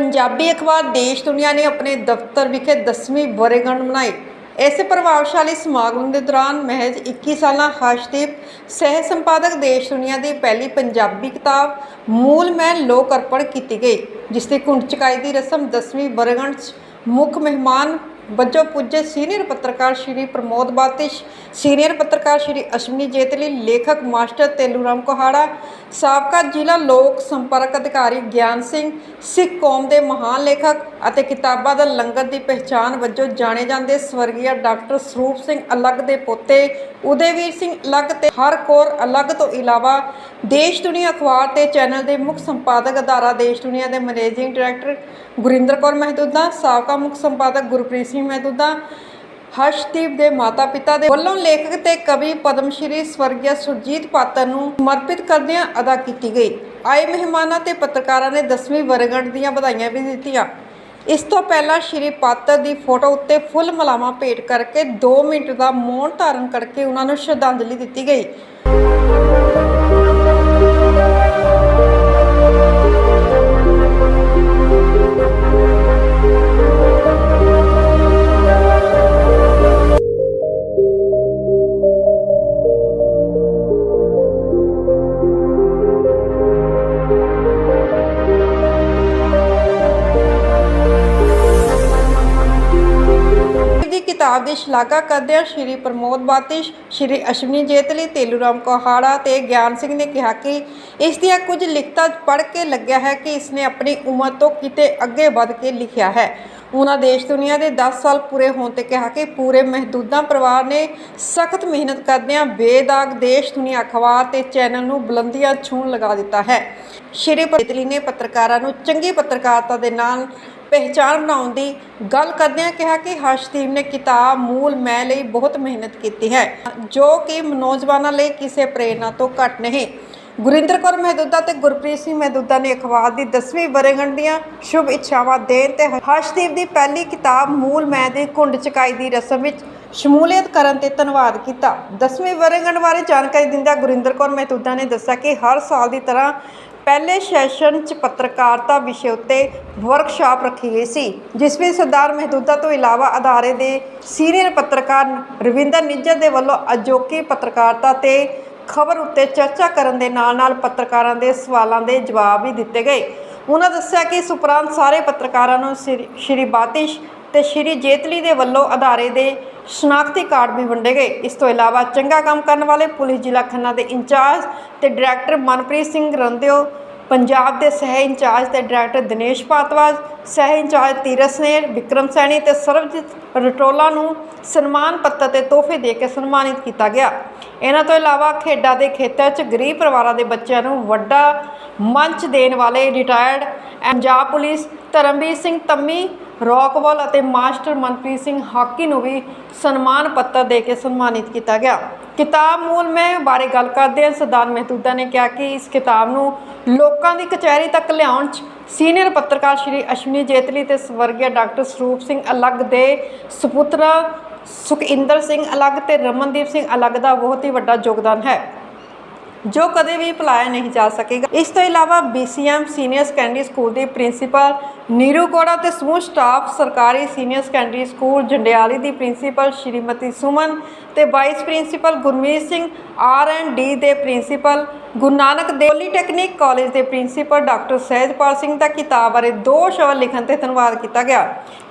ਪੰਜਾਬੀ ਅਖਬਾਰ ਦੇਸ਼ ਦੁਨੀਆ ਨੇ ਆਪਣੇ ਦਫ਼ਤਰ ਵਿਖੇ 10ਵੀਂ ਵਰ੍ਹੇਗੰਢ ਮਨਾਈ। ਇਸੇ ਪ੍ਰਭਾਵਸ਼ਾਲੀ ਸਮਾਗਮ ਦੇ ਦੌਰਾਨ ਮਹਿਜ਼ 21 ਸਾਲਾਂ ਹਰਸ਼ਦੀਪ, ਸਹਿ ਸੰਪਾਦਕ ਦੇਸ਼ ਦੁਨੀਆ ਦੀ ਪਹਿਲੀ ਪੰਜਾਬੀ ਕਿਤਾਬ, ਮੂਲ ਮੈਂ ਲੋਕ ਅਰਪਣ ਕੀਤੀ ਗਈ, ਜਿਸ ਦੀ ਕੁੰਡ ਚਕਾਈ ਦੀ ਰਸਮ 10ਵੀਂ ਵਰ੍ਹੇਗੰਢ 'ਚ ਮੁੱਖ ਮਹਿਮਾਨ ਵਜੋਂ ਪੁੱਜੇ ਸੀਨੀਅਰ ਪੱਤਰਕਾਰ ਸ਼੍ਰੀ ਪ੍ਰਮੋਦ ਬਾਤਿਸ਼ ਸੀਨੀਅਰ ਪੱਤਰਕਾਰ ਸ਼੍ਰੀ ਅਸ਼ਵਨੀ ਜੇਤਲੀ, ਲੇਖਕ ਮਾਸਟਰ ਤੇਲੂਰਾਮ ਕੋਹਾੜਾ, ਸਾਬਕਾ ਜ਼ਿਲ੍ਹਾ ਲੋਕ ਸੰਪਰਕ ਅਧਿਕਾਰੀ ਗਿਆਨ ਸਿੰਘ, ਸਿੱਖ ਕੌਮ ਦੇ ਮਹਾਨ ਲੇਖਕ ਅਤੇ ਕਿਤਾਬਾਂ ਦਾ ਲੰਗਰ ਦੀ ਪਹਿਚਾਣ ਵਜੋਂ ਜਾਣੇ ਜਾਂਦੇ ਸਵਰਗੀਆ ਡਾਕਟਰ ਸਰੂਪ ਸਿੰਘ ਅਲੱਗ ਦੇ ਪੋਤੇ ਉਦੈਵੀਰ ਸਿੰਘ ਅਲੱਗ ਤੇ ਹਰ ਕੌਰ ਅਲੱਗ ਤੋਂ ਇਲਾਵਾ ਦੇਸ਼ ਦੁਨੀਆ ਅਖਬਾਰ ਤੇ ਚੈਨਲ ਦੇ ਮੁੱਖ ਸੰਪਾਦਕ ਅਦਾਰਾ ਦੇਸ਼ ਦੁਨੀਆ ਦੇ ਮੈਨੇਜਿੰਗ ਡਾਇਰੈਕਟਰ ਗੁਰਿੰਦਰ ਕੌਰ ਮਹਿਦੂਦਾ, ਸਾਬਕਾ ਮੁੱਖ ਸੰਪਾਦਕ ਗੁਰਪ੍ਰੀਤ ਸਿੰਘ ਮਹਿਦੂਦਾ ਹਰਸ਼ਦੀਪ ਦੇ ਮਾਤਾ-ਪਿਤਾ ਦੇ ਵੱਲੋਂ ਲੇਖਕ ਤੇ ਕਵੀ ਪਦਮ ਸ਼੍ਰੀ ਸਵਰਗੀ ਸੁਰਜੀਤ ਪਾਤਰ ਨੂੰ ਸਮਰਪਿਤ ਕਰਦਿਆਂ ਅਦਾ ਕੀਤੀ ਗਈ। ਆਏ ਮਹਿਮਾਨਾਂ ਤੇ ਪੱਤਰਕਾਰਾਂ ਨੇ 10ਵੀਂ ਵਰ੍ਹੇਗੰਢ ਦੀਆਂ ਵਧਾਈਆਂ ਵੀ ਦਿੱਤੀਆਂ। ਇਸ ਤੋਂ ਪਹਿਲਾਂ ਸ਼੍ਰੀ ਪਾਤਰ ਦੀ ਫੋਟੋ ਉੱਤੇ ਫੁੱਲ ਮਲਾਵਾਂ ਭੇਟ ਕਰਕੇ 2 ਮਿੰਟ ਦਾ ਮੌਨ ਧਾਰਨ ਕਰਕੇ ਉਹਨਾਂ ਨੂੰ ਸ਼ਰਧਾਂਜਲੀ ਦਿੱਤੀ ਗਈ। ਸ਼ਲਾਘਾ ਕਰਦਿਆਂ ਸ਼੍ਰੀ ਪ੍ਰਮੋਦ ਬਾਤਿਸ਼ ਸ਼੍ਰੀ ਅਸ਼ਵਨੀ ਜੇਤਲੀ, ਤੇਲੂਰਾਮ ਕੋਹਾੜਾ ਤੇ ਗਿਆਨ ਸਿੰਘ ਨੇ ਕਿਹਾ ਕਿ ਇਸ ਦੀਆਂ ਕੁਝ ਲਿਖਤਾਂ ਪੜ੍ਹ ਕੇ ਲੱਗਿਆ ਹੈ ਕਿ ਇਸਨੇ ਆਪਣੀ ਉਮਰ ਤੋਂ ਕਿਤੇ ਅੱਗੇ ਵੱਧ ਕੇ ਲਿਖਿਆ ਹੈ। ਉਹਨਾਂ ਦੇਸ਼ ਦੁਨੀਆ ਦੇ 10 ਸਾਲ ਪੂਰੇ ਹੋਣ ਤੇ ਕਿਹਾ ਕਿ ਪੂਰੇ ਮਹਿਦੂਦਾਂ ਪਰਿਵਾਰ ਨੇ ਸਖਤ ਮਿਹਨਤ ਕਰਦਿਆਂ ਬੇਦਾਗ ਦੇਸ਼ ਦੁਨੀਆ ਅਖਬਾਰ ਤੇ ਚੈਨਲ ਨੂੰ ਬੁਲੰਦੀਆਂ ਛੂਹਣ ਲਗਾ ਦਿੱਤਾ ਹੈ। ਸ਼੍ਰੀ ਜੇਤਲੀ ਨੇ ਪੱਤਰਕਾਰਾਂ ਨੂੰ ਚੰਗੀ ਪੱਤਰਕਾਰਤਾ ਦੇ ਨਾਲ ਪਹਿਚਾਣ ਬਣਾਉਣ ਦੀ ਗੱਲ ਕਰਦਿਆਂ ਕਿਹਾ ਕਿ ਹਰਸ਼ਦੀਪ ਨੇ ਕਿਤਾਬ ਮੂਲ ਮੈਂ ਲਈ ਬਹੁਤ ਮਿਹਨਤ ਕੀਤੀ ਹੈ, ਜੋ ਕਿ ਨੌਜਵਾਨਾਂ ਲਈ ਕਿਸੇ ਪ੍ਰੇਰਨਾ ਤੋਂ ਘੱਟ ਨਹੀਂ। ਗੁਰਿੰਦਰ ਕੌਰ ਮਹਿਦੂਦਾ ਤੇ ਗੁਰਪ੍ਰੀਤ ਸਿੰਘ ਮਹਿਦੂਦਾ ਨੇ ਅਖਬਾਰ ਦੀ 10ਵੀਂ ਵਰ੍ਹੇਗੰਢ ਦੀਆਂ ਸ਼ੁਭ ਇੱਛਾਵਾਂ ਦੇਣ ਤੇ ਹਰਸ਼ਦੀਪ ਦੀ ਪਹਿਲੀ ਕਿਤਾਬ ਮੂਲ ਮੈਂ ਦੀ ਕੁੰਡ ਚਕਾਈ ਦੀ ਰਸਮ ਵਿੱਚ ਸ਼ਮੂਲੀਅਤ ਕਰਨ ਤੇ ਧੰਨਵਾਦ ਕੀਤਾ। 10ਵੀਂ ਵਰ੍ਹੇਗੰਢ ਬਾਰੇ ਜਾਣਕਾਰੀ ਦਿੰਦਿਆਂ ਗੁਰਿੰਦਰ ਕੌਰ ਮਹਿਦੂਦਾ ਨੇ ਦੱਸਿਆ ਕਿ ਹਰ ਸਾਲ ਦੀ ਤਰ੍ਹਾਂ ਪਹਿਲੇ ਸੈਸ਼ਨ 'ਚ ਪੱਤਰਕਾਰਤਾ ਵਿਸ਼ੇ ਉੱਤੇ ਵਰਕਸ਼ਾਪ ਰੱਖੀ ਗਈ ਸੀ, ਜਿਸ ਵਿੱਚ ਸਰਦਾਰ ਮਹਿਦੂਦਾ ਤੋਂ ਇਲਾਵਾ ਅਦਾਰੇ ਦੇ ਸੀਨੀਅਰ ਪੱਤਰਕਾਰ ਰਵਿੰਦਰ ਨਿੱਜਰ ਦੇ ਵੱਲੋਂ ਅਜੋਕੀ ਪੱਤਰਕਾਰਤਾ ਤੇ ਖਬਰ ਉੱਤੇ ਚਰਚਾ ਕਰਨ ਦੇ ਨਾਲ-ਨਾਲ ਪੱਤਰਕਾਰਾਂ ਦੇ ਸਵਾਲਾਂ ਦੇ ਜਵਾਬ ਵੀ ਦਿੱਤੇ ਗਏ। ਉਹਨਾਂ ਦੱਸਿਆ ਕਿ ਇਸ ਉਪਰੰਤ ਸਾਰੇ ਪੱਤਰਕਾਰਾਂ ਨੂੰ ਸ੍ਰੀ- ਸ਼੍ਰੀ ਬਾਤਿਸ਼ ਤੇ ਸ਼੍ਰੀ ਜੇਤਲੀ ਦੇ ਵੱਲੋਂ ਅਦਾਰੇ ਦੇ ਸ਼ਨਾਖਤੀ ਕਾਰਡ ਵੀ ਵੰਡੇ ਗਏ। ਇਸ ਤੋਂ ਇਲਾਵਾ ਚੰਗਾ ਕੰਮ ਕਰਨ ਵਾਲੇ ਪੁਲਿਸ ਜ਼ਿਲ੍ਹਾ ਖੰਨਾ ਦੇ ਇੰਚਾਰਜ ਤੇ ਡਾਇਰੈਕਟਰ ਮਨਪ੍ਰੀਤ ਸਿੰਘ ਰੰਦਿਓ ਪੰਜਾਬ ਦੇ ਸਹਿ ਇੰਚਾਰਜ ਤੇ ਡਾਇਰੈਕਟਰ ਦਿਨੇਸ਼ ਭਾਰਤਵਾਜ ਸਹਿ ਇੰਚਾਰਜ ਤੀਰਥ ਸਨੇਰ, ਵਿਕਰਮ ਸੈਣੀ ਤੇ ਸਰਬਜੀਤ ਰਟੋਲਾ ਨੂੰ ਸਨਮਾਨ ਪੱਤਰ ਤੇ ਤੋਹਫੇ ਦੇ ਕੇ ਸਨਮਾਨਿਤ ਕੀਤਾ ਗਿਆ। ਇਹਨਾਂ ਤੋਂ ਇਲਾਵਾ ਖੇਡਾਂ ਦੇ ਖੇਤਰ 'ਚ ਗਰੀਬ ਪਰਿਵਾਰਾਂ ਦੇ ਬੱਚਿਆਂ ਨੂੰ ਵੱਡਾ ਮੰਚ ਦੇਣ ਵਾਲੇ ਰਿਟਾਇਰਡ ਪੰਜਾਬ ਪੁਲਿਸ ਧਰਮਵੀਰ ਸਿੰਘ ਤੰਮੀ ਰੌਕਵਾਲ ਅਤੇ ਮਾਸਟਰ ਮਨਪ੍ਰੀਤ ਸਿੰਘ ਹਾਕੀ ਨੂੰ ਵੀ ਸਨਮਾਨ ਪੱਤਰ ਦੇ ਕੇ ਸਨਮਾਨਿਤ ਕੀਤਾ ਗਿਆ। ਕਿਤਾਬ ਮੂਲ ਮੈਂ ਬਾਰੇ ਗੱਲ ਕਰਦੇ ਹਾਂ। ਸਰਦਾਰ ਮਹਿਦੂਦਾ ਨੇ ਕਿਹਾ ਕਿ ਇਸ ਕਿਤਾਬ ਨੂੰ ਲੋਕਾਂ ਦੀ ਕਚਹਿਰੀ ਤੱਕ ਲਿਆਉਣ 'ਚ ਸੀਨੀਅਰ ਪੱਤਰਕਾਰ ਸ਼੍ਰੀ ਅਸ਼ਵਨੀ ਜੇਤਲੀ ਤੇ ਸਵਰਗੀ ਡਾਕਟਰ ਸਰੂਪ ਸਿੰਘ ਅਲੱਗ ਦੇ ਸੁਪੁੱਤਰ ਸੁਖਇੰਦਰ ਸਿੰਘ ਅਲੱਗ ਤੇ ਰਮਨਦੀਪ ਸਿੰਘ ਅਲੱਗ ਦਾ ਬਹੁਤ ਹੀ ਵੱਡਾ ਯੋਗਦਾਨ ਹੈ। ਜੋ ਕਦੇ ਵੀ ਭੁਲਾਇਆ ਨਹੀਂ ਜਾ ਸਕੇਗਾ। ਇਸ ਤੋਂ ਇਲਾਵਾ BCM ਸੀਨੀਅਰ ਸੈਕੰਡਰੀ ਸਕੂਲ ਦੀ ਪ੍ਰਿੰਸੀਪਲ ਨੀਰੂ ਕੋੜਾ ਤੇ ਸਮੂਹ ਸਟਾਫ ਸਰਕਾਰੀ ਸੀਨੀਅਰ ਸੈਕੰਡਰੀ ਸਕੂਲ ਜੰਡਿਆਲੀ ਦੀ ਪ੍ਰਿੰਸੀਪਲ ਸ਼੍ਰੀਮਤੀ ਸੁਮਨ ਤੇ vice principal Gurmeet Singh R and D ਦੇ principal Guru Nanak Dev polytechnic college ਦੇ ਪ੍ਰਿੰਸੀਪਲ ਡਾਕਟਰ ਸਹਿਜਪਾਲ ਸਿੰਘ ਦਾ ਕਿਤਾਬ ਬਾਰੇ ਦੋ ਸ਼ਬਦ ਲਿਖਣ ਤੇ ਧੰਨਵਾਦ ਕੀਤਾ ਗਿਆ।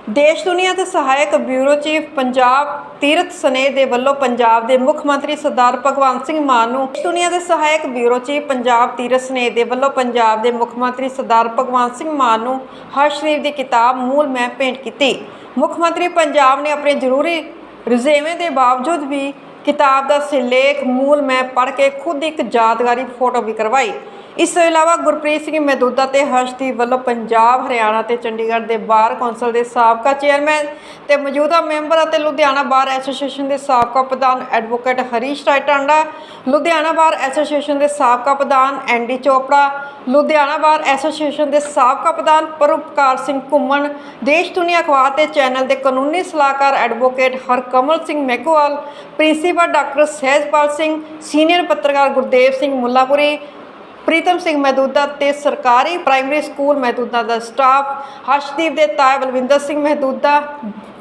ਦੇਸ਼, ਦੁਨੀਆ ਦੇ ਸਹਾਇਕ ਬਿਊਰੋ ਚੀਫ ਪੰਜਾਬ ਤੀਰਥ ਸਨੇਹ ਦੇ ਵੱਲੋਂ ਪੰਜਾਬ ਦੇ ਮੁੱਖ ਮੰਤਰੀ ਸਰਦਾਰ ਭਗਵੰਤ ਸਿੰਘ ਮਾਨ ਨੂੰ ਦੇਸ਼, ਦੁਨੀਆ ਦੇ ਸਹਾਇਕ ਬਿਊਰੋ ਚੀਫ ਪੰਜਾਬ ਤੀਰਥ ਸਨੇਹ ਦੇ ਵੱਲੋਂ ਪੰਜਾਬ ਦੇ ਮੁੱਖ ਮੰਤਰੀ ਸਰਦਾਰ ਭਗਵੰਤ ਸਿੰਘ ਮਾਨ ਨੂੰ ਹਰਸ਼ਦੀਪ ਦੀ ਕਿਤਾਬ ਮੂਲ ਮੈਂ ਭੇਂਟ ਕੀਤੀ। ਮੁੱਖ ਮੰਤਰੀ ਪੰਜਾਬ ਨੇ ਆਪਣੇ ਜ਼ਰੂਰੀ ਰੁਝੇਵੇਂ ਦੇ ਬਾਵਜੂਦ ਵੀ ਕਿਤਾਬ ਦਾ ਸਿਰਲੇਖ ਮੂਲ ਮੈਂ ਪੜ੍ਹ ਕੇ ਖੁਦ ਇੱਕ ਯਾਦਗਾਰੀ ਫੋਟੋ ਵੀ ਕਰਵਾਈ। ਇਸ ਤੋਂ ਇਲਾਵਾ ਗੁਰਪ੍ਰੀਤ ਸਿੰਘ ਮਹਿਦੂਦਾ ਤੇ ਹਰਸ਼ਦੀਪ ਵੱਲੋਂ ਪੰਜਾਬ, ਹਰਿਆਣਾ ਤੇ ਚੰਡੀਗੜ੍ਹ ਦੇ ਬਾਰ ਕੌਂਸਲ ਦੇ ਸਾਬਕਾ ਚੇਅਰਮੈਨ ਤੇ ਮੌਜੂਦਾ ਮੈਂਬਰ ਅਤੇ ਲੁਧਿਆਣਾ ਬਾਰ ਐਸੋਸੀਏਸ਼ਨ ਦੇ ਸਾਬਕਾ ਪ੍ਰਧਾਨ advocate Harish Rai Tanda, Ludhiana bar association ਦੇ ਸਾਬਕਾ ਪ੍ਰਧਾਨ N D Chopra, Ludhiana bar association ਦੇ ਸਾਬਕਾ ਪ੍ਰਧਾਨ ਪਰਉਪਕਾਰ ਸਿੰਘ ਘੁੰਮਣ, ਦੇਸ਼ ਦੁਨੀਆ ਅਖਬਾਰ ਤੇ ਚੈਨਲ ਦੇ ਕਾਨੂੰਨੀ ਸਲਾਹਕਾਰ advocate Harkamal Singh Makowal, principal doctor Sahajpal Singh, senior ਪੱਤਰਕਾਰ ਗੁਰਦੇਵ ਸਿੰਘ ਮੁੱਲਾਪੁਰੀ ਪ੍ਰੀਤਮ ਸਿੰਘ ਮਹਿਦੂਦਾ ਤੇ ਸਰਕਾਰੀ ਪ੍ਰਾਇਮਰੀ ਸਕੂਲ ਮਹਿਦੂਦਾ ਦਾ ਸਟਾਫ, ਹਰਸ਼ਦੀਪ ਦੇ ਤਾਏ ਬਲਵਿੰਦਰ ਸਿੰਘ ਮਹਿਦੂਦਾ,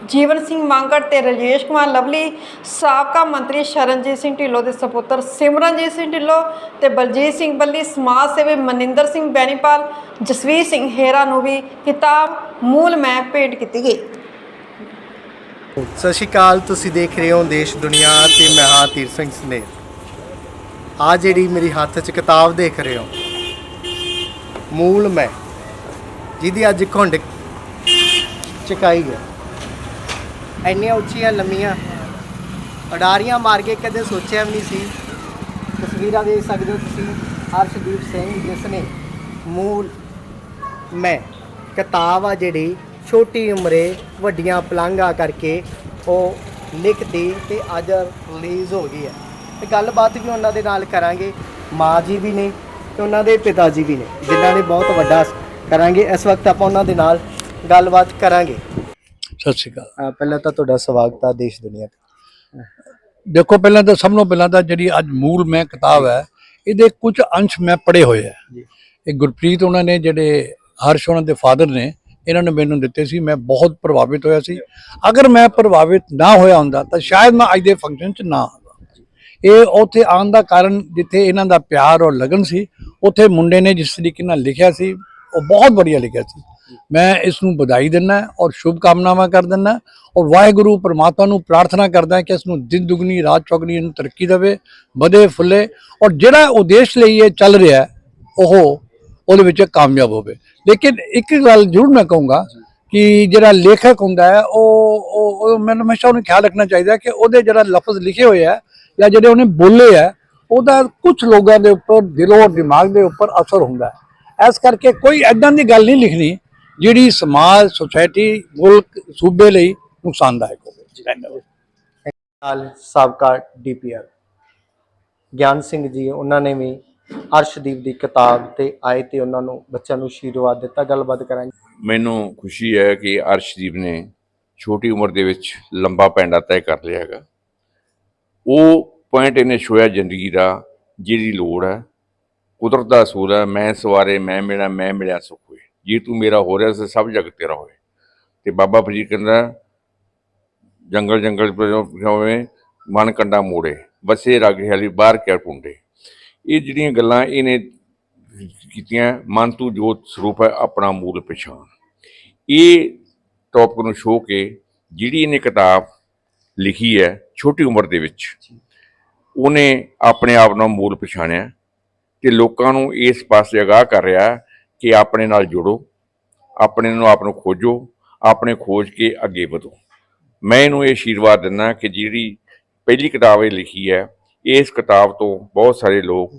ਜੀਵਨ ਸਿੰਘ ਮੰਗੜ ਤੇ ਰਜੇਸ਼ ਕੁਮਾਰ ਲਵਲੀ, ਸਾਬਕਾ ਮੰਤਰੀ ਸ਼ਰਨਜੀਤ ਸਿੰਘ ਢਿੱਲੋਂ ਦੇ ਸਪੁੱਤਰ ਸਿਮਰਨਜੀਤ ਸਿੰਘ ਢਿੱਲੋਂ ਤੇ ਬਲਜੀਤ ਸਿੰਘ ਬੱਲੀ, ਸਮਾਜ ਸੇਵੀ ਮਨਿੰਦਰ ਸਿੰਘ ਬੈਨੀਪਾਲ ਜਸਵੀਰ ਸਿੰਘ ਹੇਰਾ ਨੂੰ ਵੀ ਕਿਤਾਬ ਮੂਲ ਮੈਂ ਭੇਂਟ ਕੀਤੀ ਗਈ। ਸਤਿ ਸ਼੍ਰੀ ਅਕਾਲ, ਤੁਸੀਂ ਦੇਖ ਰਹੇ ਹੋ ਦੇਸ਼ ਦੁਨੀਆ ਤੇ ਮੈਂ ਹਾਂ ਤੀਰ ਸਿੰਘ ਸਨੇਹ। ਆ ਜਿਹੜੀ ਮੇਰੀ ਹੱਥ 'ਚ ਕਿਤਾਬ ਦੇਖ ਰਹੇ ਹੋ, ਮੂਲ ਮੈਂ, ਜਿਹਦੀ ਅੱਜ ਘੁੰਡ ਚਕਾਈ ਹੈ। ਇੰਨੀਆਂ ਉੱਚੀਆਂ, ਲੰਮੀਆਂ, ਅਡਾਰੀਆਂ ਮਾਰ ਕੇ ਕਦੇ ਸੋਚਿਆ ਵੀ ਨਹੀਂ ਸੀ। ਤਸਵੀਰਾਂ ਦੇਖ ਸਕਦੇ ਹੋ ਤੁਸੀਂ ਹਰਸ਼ਦੀਪ ਸਿੰਘ, ਜਿਸ ਨੇ ਮੂਲ ਮੈਂ, ਕਿਤਾਬ ਆ ਜਿਹੜੀ ਛੋਟੀ ਉਮਰੇ ਵੱਡੀਆਂ ਪਲਾਂਘਾਂ ਕਰਕੇ ਉਹ ਲਿਖਦੀ ਤੇ ਅੱਜ ਰਿਲੀਜ਼ ਹੋ ਗਈ ਹੈ। ਤੇ ਗੱਲਬਾਤ ਵੀ ਉਹਨਾਂ ਦੇ ਨਾਲ ਕਰਾਂਗੇ। ਮਾਂ ਜੀ ਵੀ ਨੇ ਤੇ ਉਹਨਾਂ ਦੇ ਪਿਤਾ ਜੀ ਵੀ ਨੇ ਜਿਨ੍ਹਾਂ ਨੇ ਬਹੁਤ ਵੱਡਾ ਕਰਾਂਗੇ। ਇਸ ਵਕਤ ਆਪਾਂ ਉਹਨਾਂ ਦੇ ਨਾਲ ਗੱਲਬਾਤ ਕਰਾਂਗੇ। ਸਤਿ ਸ਼੍ਰੀ ਅਕਾਲ। ਪਹਿਲਾਂ ਤਾਂ ਤੁਹਾਡਾ ਸਵਾਗਤ ਆ ਦੇਸ਼ ਦੁਨੀਆ ਤੇ। ਦੇਖੋ ਪਹਿਲਾਂ ਤਾਂ ਸਭ ਨੂੰ ਪਹਿਲਾਂ ਤਾਂ ਜਿਹੜੀ ਅੱਜ ਮੂਲ ਮੈਂ ਕਿਤਾਬ ਹੈ ਇਹਦੇ ਕੁਝ ਅੰਸ਼ ਮੈਂ ਪੜ੍ਹੇ ਹੋਏ ਜੀ। ਇਹ ਗੁਰਪ੍ਰੀਤ ਉਹਨਾਂ ਨੇ ਜਿਹੜੇ ਹਰਸ਼ ਉਹਨਾਂ ਦੇ ਫਾਦਰ ਨੇ ਇਹਨਾਂ ਨੇ ਮੈਨੂੰ ਦਿੱਤੇ ਸੀ। ਮੈਂ ਬਹੁਤ ਪ੍ਰਭਾਵਿਤ ਹੋਇਆ ਸੀ। ਅਗਰ ਮੈਂ ਪ੍ਰਭਾਵਿਤ ਨਾ ਹੋਇਆ ਹੁੰਦਾ ਤਾਂ ਸ਼ਾਇਦ ਮੈਂ ਅੱਜ ਦੇ ਫੰਕਸ਼ਨ 'ਚ ਨਾ ਇਹ ਉੱਥੇ ਆਉਣ ਦਾ ਕਾਰਨ ਜਿੱਥੇ ਇਹਨਾਂ ਦਾ ਪਿਆਰ ਔਰ ਲਗਨ ਸੀ, ਉੱਥੇ ਮੁੰਡੇ ਨੇ ਜਿਸ ਤਰੀਕੇ ਨਾਲ ਲਿਖਿਆ ਸੀ, ਉਹ ਬਹੁਤ ਵਧੀਆ ਲਿਖਿਆ ਸੀ। ਮੈਂ ਇਸ ਨੂੰ ਵਧਾਈ ਦਿੰਦਾ ਔਰ ਸ਼ੁਭ ਕਾਮਨਾਵਾਂ ਕਰ ਦਿੰਦਾ ਔਰ ਵਾਹਿਗੁਰੂ ਪਰਮਾਤਮਾ ਨੂੰ ਪ੍ਰਾਰਥਨਾ ਕਰਦਾ ਕਿ ਇਸ ਨੂੰ ਦਿਨ ਦੁਗਣੀ, ਰਾਤ ਚੌਗਣੀ ਇਹਨੂੰ ਤਰੱਕੀ ਦੇਵੇ, ਵਧੇ, ਫੁੱਲੇ ਔਰ ਜਿਹੜਾ ਉਦੇਸ਼ ਲਈ ਇਹ ਚੱਲ ਰਿਹਾ, ਉਹ ਉਹਦੇ ਵਿੱਚ ਕਾਮਯਾਬ ਹੋਵੇ। ਲੇਕਿਨ ਇੱਕ ਗੱਲ ਜ਼ਰੂਰ ਮੈਂ ਕਹੂੰਗਾ ਕਿ ਜਿਹੜਾ ਲੇਖਕ ਹੁੰਦਾ ਹੈ, ਉਹ ਉਹ ਉਹ ਮੈਨੂੰ ਹਮੇਸ਼ਾ ਉਹਨੂੰ ਖਿਆਲ ਰੱਖਣਾ ਚਾਹੀਦਾ ਕਿ ਉਹਦੇ ਜਿਹੜਾ ਲਫ਼ਜ਼ ਲਿਖੇ ਹੋਏ ਆ ਜਾਂ ਜਿਹੜੇ ਉਹਨੇ ਬੋਲੇ ਆ ਉਹਦਾ ਕੁਝ ਲੋਕਾਂ ਦੇ ਉੱਪਰ ਦਿਲੋਂ ਔਰ ਦਿਮਾਗ ਦੇ ਉੱਪਰ ਅਸਰ ਹੁੰਦਾ ਹੈ। ਇਸ ਕਰਕੇ ਕੋਈ ਐਦਾਂ ਦੀ ਗੱਲ ਨਹੀਂ ਲਿਖਣੀ ਜਿਹੜੀ ਸਮਾਜ ਸੁਸਾਇਟੀ ਮੁਲਕ ਸੂਬੇ ਲਈ ਨੁਕਸਾਨਦਾਇਕ ਹੋਵੇ। ਧੰਨਵਾਦ। ਨਾਲ ਸਾਬਕਾ ਡੀਪੀਆਰ ਗਿਆਨ ਸਿੰਘ ਜੀ ਉਹਨਾਂ ਨੇ ਵੀ ਅਰਸ਼ਦੀਪ ਦੀ ਕਿਤਾਬ ਤੇ ਆਏ ਤੇ ਉਹਨਾਂ ਨੂੰ ਬੱਚਿਆਂ ਨੂੰ ਆਸ਼ੀਰਵਾਦ ਦਿੱਤਾ। ਗੱਲਬਾਤ ਕਰਾਂਗੇ। ਮੈਨੂੰ ਖੁਸ਼ੀ ਹੈ ਕਿ ਅਰਸ਼ਦੀਪ ਨੇ ਛੋਟੀ ਉਮਰ ਦੇ ਵਿੱਚ ਲੰਬਾ ਪੈਂਡਾ ਤੈਅ ਕਰ ਲਿਆ ਹੈਗਾ। ਉਹ ਪੁਆਇੰਟ ਇਹਨੇ ਛੋਇਆ ਜ਼ਿੰਦਗੀ ਦਾ, ਜਿਹਦੀ ਲੋੜ ਹੈ। ਕੁਦਰਤ ਦਾ ਅਸੂਲ ਹੈ, ਮੈਂ ਸਵਾਰੇ, ਮੈਂ ਮਿਲਿਆ ਮੈਂ ਮਿਲਿਆ ਸੁਖ ਹੋਏ। ਜੇ ਤੂੰ ਮੇਰਾ ਹੋ ਰਿਹਾ ਸਭ ਜਗ ਤੇਰਾ ਹੋਵੇ ਤੇ ਬਾਬਾ ਫਰੀਦ ਕਹਿੰਦਾ, ਜੰਗਲ ਜੰਗਲ ਹੋਵੇ ਮਨ ਕੰਡਾ ਮੋੜੇ। ਵਸੇ ਰਗ ਹਲੀ, ਬਾਹਰ ਕਿਆ ਟੁੰਡੇ ਇਹ ਜਿਹੜੀਆਂ ਗੱਲਾਂ ਇਹਨੇ ਕੀਤੀਆਂ, ਮਨ ਤੂੰ ਜੋਤ ਸਰੂਪ ਹੈ, ਆਪਣਾ ਮੂਲ ਪਛਾਣ। ਇਹ ਟੌਪਿਕ ਨੂੰ ਸ਼ੋ ਕੇ, ਜਿਹੜੀ ਇਹਨੇ ਕਿਤਾਬ ਲਿਖੀ ਹੈ ਛੋਟੀ ਉਮਰ ਦੇ ਵਿੱਚ। ਉਹਨੇ ਆਪਣੇ ਆਪ ਨੂੰ ਮੂਲ ਪਛਾਣਿਆ ਤੇ ਲੋਕਾਂ ਨੂੰ ਇਸ ਪਾਸੇ ਅਗਾਹ ਕਰ ਰਿਹਾ ਕਿ ਆਪਣੇ ਨਾਲ ਜੁੜੋ ਆਪਣੇ ਨੂੰ ਆਪ ਨੂੰ ਖੋਜੋ ਆਪਣੇ ਖੋਜ ਕੇ ਅੱਗੇ ਵਧੋ। ਮੈਂ ਇਹਨੂੰ ਇਹ ਆਸ਼ੀਰਵਾਦ ਦਿੰਦਾ ਕਿ ਜਿਹੜੀ ਪਹਿਲੀ ਕਿਤਾਬ ਇਹ ਲਿਖੀ ਹੈ ਇਸ ਕਿਤਾਬ ਤੋਂ ਬਹੁਤ ਸਾਰੇ ਲੋਕ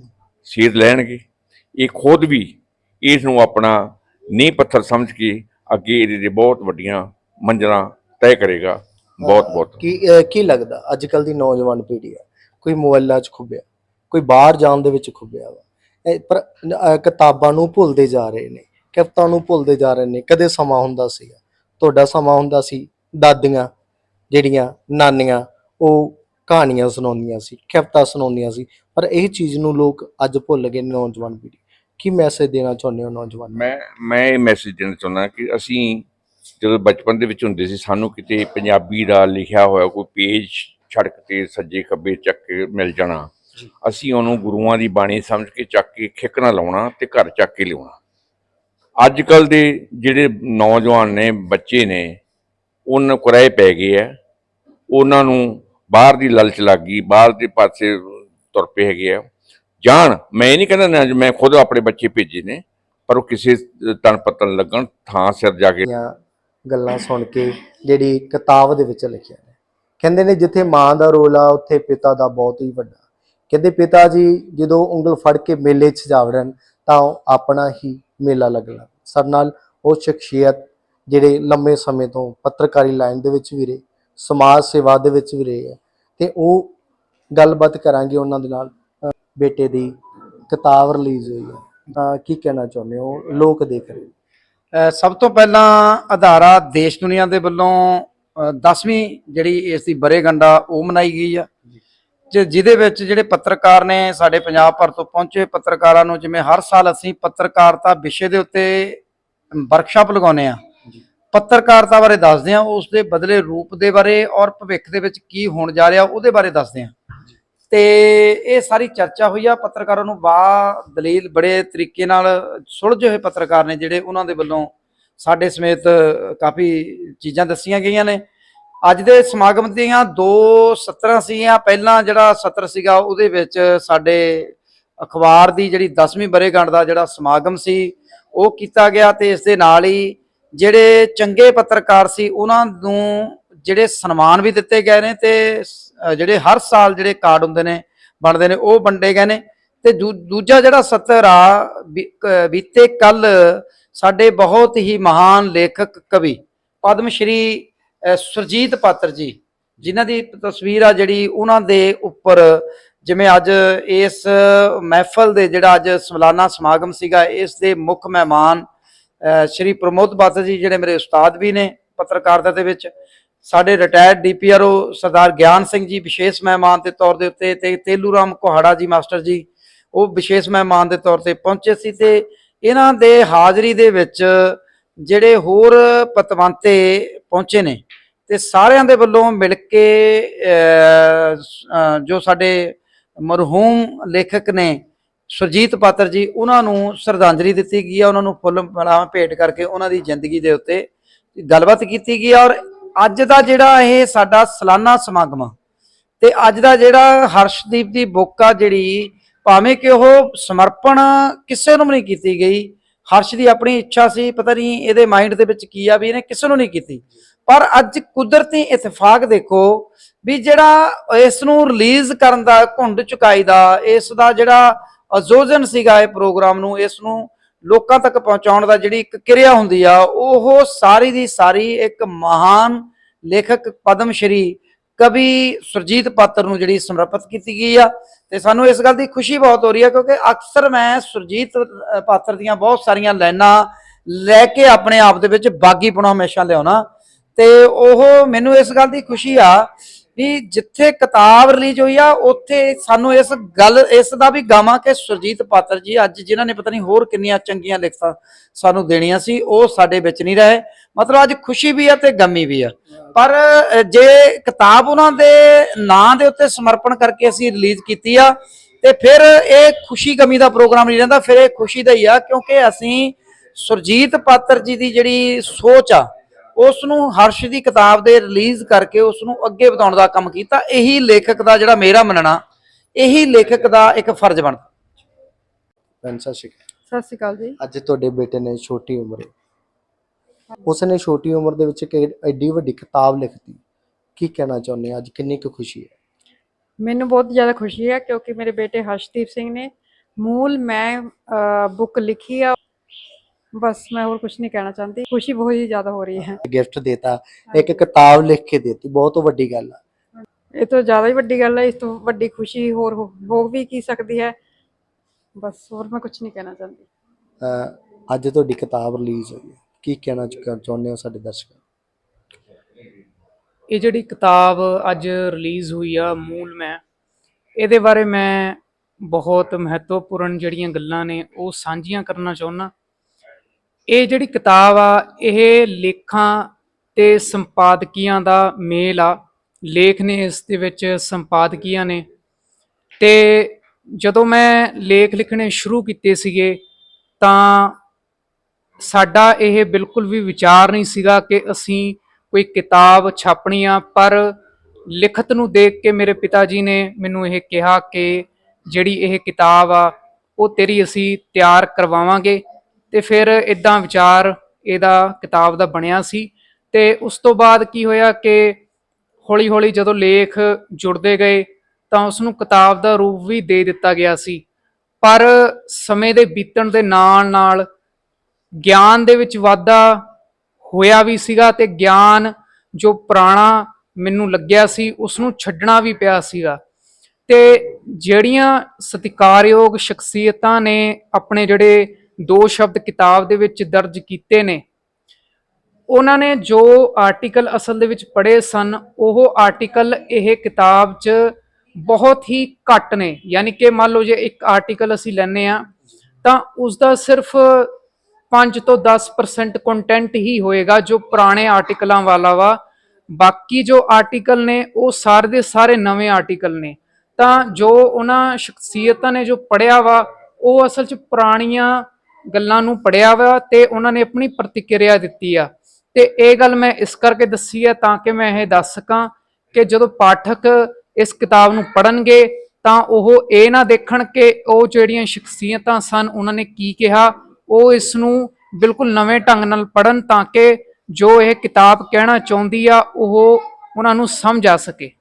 ਸੇਧ ਲੈਣਗੇ। ਇਹ ਖੁਦ ਵੀ ਇਸ ਨੂੰ ਆਪਣਾ ਨੀਂਹ ਪੱਥਰ ਸਮਝ ਕੇ ਅੱਗੇ ਇਹਦੇ ਬਹੁਤ ਵੱਡੀਆਂ ਮੰਜ਼ਲਾਂ ਤੈਅ ਕਰੇਗਾ। ਬਹੁਤ ਬਹੁਤ। ਕੀ ਅਹ ਕੀ ਲੱਗਦਾ? ਅੱਜ ਕੱਲ ਦੀ ਨੌਜਵਾਨ ਪੀੜ੍ਹੀ ਆ ਕੋਈ ਮੋਬਾਈਲਾਂ 'ਚ ਖੁੱਬਿਆ ਕੋਈ ਬਾਹਰ ਜਾਣ ਦੇ ਵਿੱਚ ਖੁੱਬਿਆ ਵਾ। ਇਹ ਪਰ ਅਹ ਕਿਤਾਬਾਂ ਨੂੰ ਭੁੱਲਦੇ ਜਾ ਰਹੇ ਨੇ ਕਿਤਾਬਾਂ ਨੂੰ ਭੁੱਲਦੇ ਜਾ ਰਹੇ ਨੇ। ਕਦੇ ਸਮਾਂ ਹੁੰਦਾ ਸੀਗਾ। ਤੁਹਾਡਾ ਸਮਾਂ ਹੁੰਦਾ ਸੀ ਦਾਦੀਆਂ ਜਿਹੜੀਆਂ ਨਾਨੀਆਂ ਉਹ ਕਹਾਣੀਆਂ ਸੁਣਾਉਂਦੀਆਂ ਸੀ ਕਵਿਤਾ ਸੁਣਾਉਂਦੀਆਂ ਸੀ। ਪਰ ਇਹ ਚੀਜ਼ ਨੂੰ ਲੋਕ ਅੱਜ ਭੁੱਲ ਗਏ ਨੇ ਨੌਜਵਾਨ ਪੀੜ੍ਹੀ। ਕੀ ਮੈਸੇਜ ਦੇਣਾ ਚਾਹੁੰਦੇ ਹੋ ਨੌਜਵਾਨ? ਮੈਂ ਮੈਂ ਇਹ ਮੈਸੇਜ ਦੇਣਾ ਚਾਹੁੰਦਾ ਕਿ ਅਸੀਂ ਜਦੋਂ ਬਚਪਨ ਦੇ ਵਿੱਚ ਹੁੰਦੇ ਸੀ ਸਾਨੂੰ ਕਿਤੇ ਪੰਜਾਬੀ ਦਾ ਲਿਖਿਆ ਹੋਇਆ ਕੋਈ ਪੇਜ ਛੜਕ ਤੇ ਸੱਜੇ ਖੱਬੇ ਚੱਕ ਕੇ ਮਿਲ ਜਾਣਾ ਅਸੀਂ ਉਹਨੂੰ ਗੁਰੂਆਂ ਦੀ ਬਾਣੀ ਸਮਝ ਕੇ ਚੱਕ ਕੇ ਖਿੱਕ ਨਾ ਲਾਉਣਾ ਤੇ ਘਰ ਚੱਕ ਕੇ ਲਿਆਉਣਾ। ਅੱਜ ਕੱਲ ਦੇ ਜਿਹੜੇ ਨੌਜਵਾਨ ਨੇ ਬੱਚੇ ਨੇ ਉਹਨਾਂ ਕੁਰਾਏ ਪੈ ਗਏ ਆ। ਉਹਨਾਂ ਨੂੰ ਬਾਹਰ ਦੀ ਲਲਚ ਲੱਗ ਗਈ ਬਾਹਰ ਦੇ ਪਾਸੇ ਤੁਰ ਪਏ ਹੈਗੇ ਆ। ਜਾਣ ਮੈਂ ਇਹ ਨਹੀਂ ਕਹਿੰਦਾ ਨਾ ਮੈਂ ਖੁਦ ਆਪਣੇ ਬੱਚੇ ਭੇਜੇ ਨੇ ਪਰ ਉਹ ਕਿਸੇ ਤਨ ਪਤਨ ਲੱਗਣ ਥਾਂ ਸਿਰ ਜਾ ਕੇ ਗੱਲਾਂ ਸੁਣ ਕੇ ਜਿਹੜੀ ਕਿਤਾਬ ਦੇ ਵਿੱਚ ਲਿਖਿਆ ਹੈ ਕਹਿੰਦੇ ਨੇ ਜਿੱਥੇ ਮਾਂ ਦਾ ਰੋਲ ਆ, ਉੱਥੇ ਪਿਤਾ ਦਾ ਬਹੁਤ ਹੀ ਵੱਡਾ। ਕਹਿੰਦੇ ਪਿਤਾ ਜੀ, ਜਦੋਂ ਉਂਗਲ ਫੜ ਕੇ ਮੇਲੇ 'ਚ ਜਾਵੜਨ ਤਾਂ ਉਹ ਆਪਣਾ ਹੀ ਮੇਲਾ ਲੱਗਣਾ। ਸਾਡੇ ਨਾਲ ਉਹ ਸ਼ਖਸੀਅਤ ਜਿਹੜੇ ਲੰਮੇ ਸਮੇਂ ਤੋਂ ਪੱਤਰਕਾਰੀ ਲਾਈਨ ਦੇ ਵਿੱਚ ਵੀ ਰਹੇ, ਸਮਾਜ ਸੇਵਾ ਦੇ ਵਿੱਚ ਵੀ ਰਹੇ ਆ। ਤੇ ਉਹ ਗੱਲਬਾਤ ਕਰਾਂਗੇ ਉਹਨਾਂ ਦੇ ਨਾਲ। ਬੇਟੇ ਦੀ ਕਿਤਾਬ ਰਿਲੀਜ਼ ਹੋਈ ਹੈ ਤਾਂ ਕੀ ਕਹਿਣਾ ਚਾਹੁੰਦੇ ਹੋ? ਲੋਕ ਦੇਖ ਰਹੇ ਸਭ ਤੋਂ ਪਹਿਲਾਂ ਅਧਾਰਾ ਦੇਸ਼ ਦੁਨੀਆ ਦੇ ਵੱਲੋਂ 10ਵੀਂ ਜਿਹੜੀ ਇਸ ਦੀ ਬਰੇਗੰਡਾ ਉਹ ਮਨਾਈ ਗਈ ਆ। ਜ- ਜਿਹਦੇ ਵਿੱਚ ਜਿਹੜੇ ਪੱਤਰਕਾਰ ਨੇ ਸਾਡੇ ਪੰਜਾਬ ਭਰ ਤੋਂ ਪਹੁੰਚੇ ਪੱਤਰਕਾਰਾਂ ਨੂੰ ਜਿਵੇਂ ਹਰ ਸਾਲ ਅਸੀਂ ਪੱਤਰਕਾਰਤਾ ਵਿਸ਼ੇ ਦੇ ਉੱਤੇ ਵਰਕਸ਼ਾਪ ਲਗਾਉਂਦੇ ਆ ਪੱਤਰਕਾਰਤਾ ਬਾਰੇ ਦੱਸਦੇ ਆ ਉਸ ਦੇ ਬਦਲੇ ਰੂਪ ਦੇ ਬਾਰੇ ਔਰ ਭਵਿੱਖ ਦੇ ਵਿੱਚ ਕੀ ਹੋਣ ਜਾ ਰਿਹਾ ਉਹਦੇ ਬਾਰੇ ਦੱਸਦੇ ਆ ਤੇ ਇਹ ਸਾਰੀ ਚਰਚਾ ਹੋਈ ਆ, ਪੱਤਰਕਾਰਾਂ ਨੂੰ ਬਾ ਦਲੀਲ ਬੜੇ ਤਰੀਕੇ ਨਾਲ ਸੁਲਝੇ ਹੋਏ ਪੱਤਰਕਾਰ ਨੇ ਜਿਹੜੇ ਉਹਨਾਂ ਦੇ ਵੱਲੋਂ ਸਾਡੇ ਸਮੇਤ ਕਾਫੀ ਚੀਜ਼ਾਂ ਦੱਸੀਆਂ ਗਈਆਂ ਨੇ। ਅੱਜ ਦੇ ਸਮਾਗਮ ਦੀਆਂ ਦੋ ਸਤਰਾਂ ਸੀਗੀਆਂ। ਪਹਿਲਾਂ ਜਿਹੜਾ ਸਤਰ ਸੀਗਾ, ਉਹਦੇ ਵਿੱਚ ਸਾਡੇ ਅਖਬਾਰ ਦੀ ਜਿਹੜੀ 10ਵੀਂ ਬਰੇਗੰਢ ਦਾ ਜਿਹੜਾ ਸਮਾਗਮ ਸੀ, ਉਹ ਕੀਤਾ ਗਿਆ ਤੇ ਇਸ ਦੇ ਨਾਲ ਹੀ ਜਿਹੜੇ ਚੰਗੇ ਪੱਤਰਕਾਰ ਸੀ, ਉਹਨਾਂ ਨੂੰ ਜਿਹੜੇ ਸਨਮਾਨ ਵੀ ਦਿੱਤੇ ਗਏ ਨੇ ਤੇ ਜਿਹੜੇ ਹਰ ਸਾਲ ਜਿਹੜੇ ਕਾਰਡ ਹੁੰਦੇ ਨੇ, ਬਣਦੇ ਨੇ, ਉਹ ਵੰਡੇ ਗਏ ਨੇ। ਤੇ ਦੂ- ਦੂਜਾ ਜਿਹੜਾ ਸਤਰ ਆ ਬੀਤੇ ਕੱਲ ਸਾਡੇ ਬਹੁਤ ਹੀ ਮਹਾਨ ਲੇਖਕ ਕਵੀ ਪਦਮ ਸ਼੍ਰੀ ਸੁਰਜੀਤ ਪਾਤਰ ਜੀ, ਜਿਨ੍ਹਾਂ ਦੀ ਤਸਵੀਰ ਆ ਜਿਹੜੀ ਉਹਨਾਂ ਦੇ ਉੱਪਰ ਜਿਵੇਂ ਅੱਜ ਇਸ ਮਹਿਫਲ ਦੇ ਜਿਹੜਾ ਅੱਜ ਸਾਲਾਨਾ ਸਮਾਗਮ ਸੀਗਾ, ਇਸ ਦੇ ਮੁੱਖ ਮਹਿਮਾਨ, ਅਹ ਸ਼੍ਰੀ ਪ੍ਰਮੋਦ ਬਾਤਰ ਜੀ, ਜਿਹੜੇ ਮੇਰੇ ਉਸਤਾਦ ਵੀ ਨੇ ਪੱਤਰਕਾਰਤਾ ਦੇ ਵਿੱਚ ਸਾਡੇ ਰਿਟਾਇਰਡ ਡੀਪੀਆਰਓ ਸਰਦਾਰ ਗਿਆਨ ਸਿੰਘ ਜੀ ਵਿਸ਼ੇਸ਼ ਮਹਿਮਾਨ ਦੇ ਤੌਰ ਦੇ ਉੱਤੇ ਤੇ ਤੇਲੂ ਰਾਮ ਕੋਹਾੜਾ ਜੀ ਮਾਸਟਰ ਜੀ, ਉਹ ਵਿਸ਼ੇਸ਼ ਮਹਿਮਾਨ ਦੇ ਤੌਰ ਤੇ ਪਹੁੰਚੇ ਸੀ ਤੇ ਇਹਨਾਂ ਦੇ ਹਾਜ਼ਰੀ ਦੇ ਵਿੱਚ ਜਿਹੜੇ ਹੋਰ ਪਤਵੰਤੇ ਪਹੁੰਚੇ ਨੇ ਤੇ ਸਾਰਿਆਂ ਦੇ ਵੱਲੋਂ ਮਿਲ ਕੇ ਜੋ ਸਾਡੇ ਮਰਹੂਮ ਲੇਖਕ ਨੇ ਸੁਰਜੀਤ ਪਾਤਰ ਜੀ, ਉਹਨਾਂ ਨੂੰ ਸ਼ਰਧਾਂਜਲੀ ਦਿੱਤੀ ਗਈ ਆ, ਉਹਨਾਂ ਨੂੰ ਫੁੱਲ ਮਾਲਾਵਾਂ ਭੇਟ ਕਰਕੇ ਉਹਨਾਂ ਦੀ ਜ਼ਿੰਦਗੀ ਦੇ ਉੱਤੇ ਗੱਲਬਾਤ ਕੀਤੀ ਗਈ ਹੈ ਔਰ ਅੱਜ ਦਾ ਜਿਹੜਾ ਇਹ ਸਾਡਾ ਸਾਲਾਨਾ ਸਮਾਗਮ ਆ, ਤੇ ਅੱਜ ਦਾ ਜਿਹੜਾ ਹਰਸ਼ਦੀਪ ਦੀ ਬੁੱਕ ਆ ਜਿਹੜੀ, ਭਾਵੇਂ ਕਿ ਉਹ ਸਮਰਪਣ ਕਿਸੇ ਨੂੰ ਵੀ ਨਹੀਂ ਕੀਤੀ ਗਈ, ਹਰਸ਼ ਦੀ ਆਪਣੀ ਇੱਛਾ ਸੀ, ਪਤਾ ਨਹੀਂ ਇਹਦੇ ਮਾਈਂਡ ਦੇ ਵਿੱਚ ਕੀ ਆ ਵੀ ਇਹਨੇ ਕਿਸੇ ਨੂੰ ਨਹੀਂ ਕੀਤੀ। ਪਰ ਅੱਜ ਕੁਦਰਤੀ ਇਤਫਾਕ ਦੇਖੋ ਵੀ ਜਿਹੜਾ ਇਸ ਨੂੰ ਰਿਲੀਜ਼ ਕਰਨ ਦਾ, ਘੁੰਡ ਚੁਕਾਈ ਦਾ, ਇਸ ਦਾ ਜਿਹੜਾ ਆਯੋਜਨ ਸੀਗਾ ਇਹ ਪ੍ਰੋਗਰਾਮ ਨੂੰ, ਇਸ ਨੂੰ ਲੋਕਾਂ ਤੱਕ ਪਹੁੰਚਾਉਣ ਦਾ ਜਿਹੜੀ ਇੱਕ ਕਿਰਿਆ ਹੁੰਦੀ ਆ, ਉਹ ਸਾਰੀ ਦੀ ਸਾਰੀ ਇੱਕ ਮਹਾਨ ਲੇਖਕ ਪਦਮ ਸ਼੍ਰੀ ਕਵੀ ਸੁਰਜੀਤ ਪਾਤਰ ਨੂੰ ਜਿਹੜੀ ਸਮਰਪਿਤ ਕੀਤੀ ਗਈ ਆ। ਤੇ ਸਾਨੂੰ ਇਸ ਗੱਲ ਦੀ ਖੁਸ਼ੀ ਬਹੁਤ ਹੋ ਰਹੀ ਹੈ ਕਿਉਂਕਿ ਅਕਸਰ ਮੈਂ ਸੁਰਜੀਤ ਪਾਤਰ ਦੀਆਂ ਬਹੁਤ ਸਾਰੀਆਂ ਲਾਈਨਾਂ ਲੈ ਕੇ ਆਪਣੇ ਆਪ ਦੇ ਵਿੱਚ ਬਾਗੀਪੁਣਾ ਹਮੇਸ਼ਾ ਲਿਆਉਣਾ। ਤੇ ਉਹ ਮੈਨੂੰ ਇਸ ਗੱਲ ਦੀ ਖੁਸ਼ੀ ਆ ਵੀ ਜਿੱਥੇ ਕਿਤਾਬ ਰਿਲੀਜ਼ ਹੋਈ ਆ, ਉੱਥੇ ਸਾਨੂੰ ਇਸ ਗੱਲ, ਇਸ ਦਾ ਵੀ ਗਾਵਾਂ ਕਿ ਸੁਰਜੀਤ ਪਾਤਰ ਜੀ ਅੱਜ ਜਿਨ੍ਹਾਂ ਨੇ ਪਤਾ ਨਹੀਂ ਹੋਰ ਕਿੰਨੀਆਂ ਚੰਗੀਆਂ ਲਿਖਤਾਂ ਸਾਨੂੰ ਦੇਣੀਆਂ ਸੀ, ਉਹ ਸਾਡੇ ਵਿੱਚ ਨਹੀਂ ਰਹੇ। ਮਤਲਬ ਅੱਜ ਖੁਸ਼ੀ ਵੀ ਆ ਤੇ ਗਮੀ ਵੀ ਆ। ਪਰ ਜੇ ਕਿਤਾਬ ਉਹਨਾਂ ਦੇ ਨਾਂ ਦੇ ਉੱਤੇ ਸਮਰਪਣ ਕਰਕੇ ਅਸੀਂ ਰਿਲੀਜ਼ ਕੀਤੀ ਆ, ਤੇ ਫਿਰ ਇਹ ਖੁਸ਼ੀ ਗਮੀ ਦਾ ਪ੍ਰੋਗਰਾਮ ਨਹੀਂ ਰਹਿੰਦਾ, ਫਿਰ ਇਹ ਖੁਸ਼ੀ ਦਾ ਹੀ ਆ, ਕਿਉਂਕਿ ਅਸੀਂ ਸੁਰਜੀਤ ਪਾਤਰ ਜੀ ਦੀ ਜਿਹੜੀ ਸੋਚ ਆ ਉਸ ਨੂੰ ਹਰਸ਼ ਦੀ ਕਿਤਾਬ ਦੇ ਰਿਲੀਜ਼ ਕਰਕੇ ਉਸ ਨੂੰ ਅੱਗੇ ਵਧਾਉਣ ਦਾ ਕੰਮ ਕੀਤਾ। ਇਹੀ ਲੇਖਕ ਦਾ ਜਿਹੜਾ ਮੇਰਾ ਮੰਨਣਾ ਇਹੀ ਲੇਖਕ ਦਾ ਇੱਕ ਫਰਜ਼ ਬਣਦਾ। ਭੈਣ ਸਤਿ ਸ਼੍ਰੀ ਅਕਾਲ। ਸਤਿ ਸ਼੍ਰੀ ਅਕਾਲ ਜੀ। ਅੱਜ ਤੁਹਾਡੇ ਬੇਟੇ ਨੇ ਛੋਟੀ ਉਮਰੇ ਉਸਨੇ ਛੋਟੀ ਉਮਰ ਦੇ ਵਿੱਚ ਇੱਕ ਐਡੀ ਵੱਡੀ ਕਿਤਾਬ ਲਿਖਤੀ। ਕੀ ਕਹਿਣਾ ਚਾਹੁੰਦੇ ਆ ਅੱਜ ਕਿੰਨੀ ਕੁ ਖੁਸ਼ੀ ਹੈ? ਮੈਨੂੰ ਬਹੁਤ ਜ਼ਿਆਦਾ ਖੁਸ਼ੀ ਹੈ ਕਿਉਂਕਿ ਮੇਰੇ ਬੇਟੇ ਹਰਸ਼ਦੀਪ ਸਿੰਘ ਨੇ ਮੂਲ ਮੈਂ ਬੁੱਕ ਲਿਖੀ ਆ। ਬਸ ਮੈਂ ਹੋਰ ਕੁਝ ਨਹੀਂ ਕਹਿਣਾ ਚਾਹੁੰਦੀ। ਖੁਸ਼ੀ ਬਹੁਤ ਹੀ ਜ਼ਿਆਦਾ ਹੋ ਰਹੀ ਹੈ। ਗਿਫਟ ਦੇਤਾ ਇੱਕ ਕਿਤਾਬ ਲਿਖ ਕੇ ਦੇਤੀ ਬਹੁਤ ਵੱਡੀ ਗੱਲ ਆ। ਇਹ ਤੋਂ ਜ਼ਿਆਦਾ ਹੀ ਵੱਡੀ ਗੱਲ ਹੈ ਇਸ ਤੋਂ ਵੱਡੀ ਖੁਸ਼ੀ ਹੋਰ ਹੋ ਹੋ ਵੀ ਕੀ ਸਕਦੀ ਹੈ? ਬਸ ਹੋਰ ਮੈਂ ਕੁਝ ਨਹੀਂ ਕਹਿਣਾ ਚਾਹੁੰਦੀ। ਅਹ ਅੱਜ ਤੁਹਾਡੀ ਕਿਤਾਬ ਰਿਲੀਜ਼ ਹੋਈ ਹੈ। ਕੀ ਕਹਿਣਾ ਚਾਹ- ਚਾਹੁੰਦੇ ਹੋ ਸਾਡੇ ਦਰਸ਼ਕਾਂ ਨੂੰ? ਇਹ ਜਿਹੜੀ ਕਿਤਾਬ ਅੱਜ ਰਿਲੀਜ਼ ਹੋਈ ਆ ਮੂਲ ਮੈਂ ਇਹਦੇ ਬਾਰੇ ਮੈਂ ਬਹੁਤ ਮਹੱਤਵਪੂਰਨ ਜਿਹੜੀਆਂ ਗੱਲਾਂ ਨੇ ਉਹ ਸਾਂਝੀਆਂ ਕਰਨਾ ਚਾਹੁੰਦਾ ਇਹ ਜਿਹੜੀ ਕਿਤਾਬ ਆ, ਇਹ ਲੇਖਾਂ ਤੇ ਸੰਪਾਦਕੀਆਂ ਦਾ ਮੇਲ ਆ। ਲੇਖ ਨੇ ਇਸ ਦੇ ਵਿੱਚ ਸੰਪਾਦਕੀਆਂ ਨੇ। ਤੇ ਜਦੋਂ ਮੈਂ ਲੇਖ ਲਿਖਣੇ ਸ਼ੁਰੂ ਕੀਤੇ ਸੀਗੇ, ਤਾਂ ਸਾਡਾ ਇਹ ਬਿਲਕੁਲ ਵੀ ਵਿਚਾਰ ਨਹੀਂ ਸੀਗਾ ਕਿ ਅਸੀਂ ਕੋਈ ਕਿਤਾਬ ਛਾਪਣੀ ਆ, ਪਰ ਲਿਖਤ ਨੂੰ ਦੇਖ ਕੇ ਮੇਰੇ ਪਿਤਾ ਜੀ ਨੇ ਮੈਨੂੰ ਇਹ ਕਿਹਾ ਕਿ ਜਿਹੜੀ ਇਹ ਕਿਤਾਬ ਆ, ਉਹ ਤੇਰੀ ਅਸੀਂ ਤਿਆਰ ਕਰਵਾਵਾਂਗੇ। ਤੇ ਫਿਰ ਇਦਾਂ ਵਿਚਾਰ ਇਹਦਾ ਕਿਤਾਬ ਦਾ ਬਣਿਆ ਸੀ ਤੇ ਉਸ ਤੋਂ ਬਾਅਦ ਕੀ ਹੋਇਆ ਕਿ ਹੌਲੀ-ਹੌਲੀ ਜਦੋਂ ਲੇਖ ਜੁੜਦੇ ਗਏ ਤਾਂ ਉਸ ਨੂੰ ਕਿਤਾਬ ਦਾ ਰੂਪ ਵੀ ਦੇ ਦਿੱਤਾ ਗਿਆ ਸੀ। ਪਰ ਸਮੇਂ ਦੇ ਬੀਤਣ ਦੇ ਨਾਲ-ਨਾਲ ਗਿਆਨ ਦੇ ਵਿੱਚ ਵਾਧਾ ਹੋਇਆ ਵੀ ਸੀਗਾ ਤੇ ਗਿਆਨ ਜੋ ਪੁਰਾਣਾ ਮੈਨੂੰ ਲੱਗਿਆ ਸੀ ਉਸ ਨੂੰ ਛੱਡਣਾ ਵੀ ਪਿਆ ਸੀਗਾ। ਤੇ ਜਿਹੜੀਆਂ ਸਤਿਕਾਰਯੋਗ ਸ਼ਖਸੀਅਤਾਂ ਨੇ ਆਪਣੇ ਜਿਹੜੇ ਦੋ ਸ਼ਬਦ ਕਿਤਾਬ ਦੇ ਵਿੱਚ ਦਰਜ ਕੀਤੇ ਨੇ। ਉਹਨਾਂ ਨੇ ਜੋ ਆਰਟੀਕਲ ਅਸਲ ਦੇ ਵਿੱਚ ਪੜ੍ਹੇ ਸਨ, ਉਹ ਆਰਟੀਕਲ ਇਹ ਕਿਤਾਬ 'ਚ ਬਹੁਤ ਹੀ ਘੱਟ ਨੇ। ਯਾਨੀ ਕਿ ਮੰਨ ਲਓ ਜੇ ਇੱਕ ਆਰਟੀਕਲ ਅਸੀਂ ਲੈਨੇ ਆ ਤਾਂ ਉਸ ਦਾ ਸਿਰਫ 5 ਤੋਂ 10% ਕੰਟੈਂਟ ਹੀ ਹੋਏਗਾ ਜੋ ਪੁਰਾਣੇ ਆਰਟੀਕਲਾਂ ਵਾਲਾ ਵਾ। ਬਾਕੀ ਜੋ ਆਰਟੀਕਲ ਨੇ, ਉਹ ਸਾਰੇ ਦੇ ਸਾਰੇ ਨਵੇਂ ਆਰਟੀਕਲ ਨੇ। ਤਾਂ ਜੋ ਉਹਨਾਂ ਸ਼ਖਸੀਅਤਾਂ ਨੇ ਜੋ ਪੜਿਆ ਵਾ, ਉਹ ਅਸਲ 'ਚ ਪੁਰਾਣੀਆਂ ਗੱਲਾਂ ਨੂੰ ਪੜਿਆ ਵਾ ਤੇ ਉਹਨਾਂ ਨੇ ਆਪਣੀ ਪ੍ਰਤੀਕਿਰਿਆ ਦਿੱਤੀ ਆ। ਤੇ ਇਹ ਗੱਲ ਮੈਂ ਇਸ ਕਰਕੇ ਦੱਸੀ ਹੈ ਤਾਂ ਕਿ ਮੈਂ ਇਹ ਦੱਸ ਸਕਾਂ ਕਿ ਜਦੋਂ ਪਾਠਕ ਇਸ ਕਿਤਾਬ ਨੂੰ ਪੜਨਗੇ ਤਾਂ ਉਹ ਇਹ ਨਾ ਦੇਖਣ ਕਿ ਉਹ ਜਿਹੜੀਆਂ ਸ਼ਖਸੀਅਤਾਂ ਸਨ, ਉਹਨਾਂ ਨੇ ਕੀ ਕਿਹਾ, ਉਹ ਇਸ ਨੂੰ ਬਿਲਕੁਲ ਨਵੇਂ ਢੰਗ ਨਾਲ ਪੜਨ ਤਾਂ ਕਿ ਜੋ ਇਹ ਕਿਤਾਬ ਕਹਿਣਾ ਚਾਹੁੰਦੀ ਆ, ਉਹ ਉਹਨਾਂ ਨੂੰ ਸਮਝ ਆ ਸਕੇ।